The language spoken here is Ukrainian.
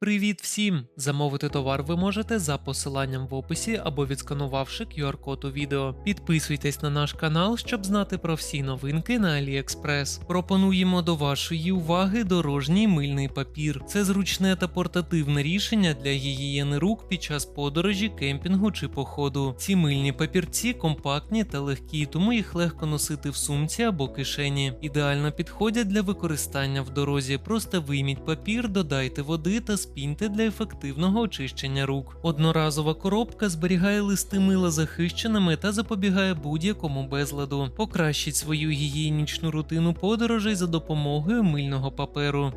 Привіт всім! Замовити товар ви можете за посиланням в описі або відсканувавши QR-код у відео. Підписуйтесь на наш канал, щоб знати про всі новинки на AliExpress. Пропонуємо до вашої уваги дорожній мильний папір. Це зручне та портативне рішення для гігієни рук під час подорожі, кемпінгу чи походу. Ці мильні папірці компактні та легкі, тому їх легко носити в сумці або кишені. Ідеально підходять для використання в дорозі. Просто вийміть папір, додайте води та спіньте для ефективного очищення рук. Одноразова коробка зберігає листи мила захищеними та запобігає будь-якому безладу. Покращить свою гігієнічну рутину подорожей за допомогою мильного паперу.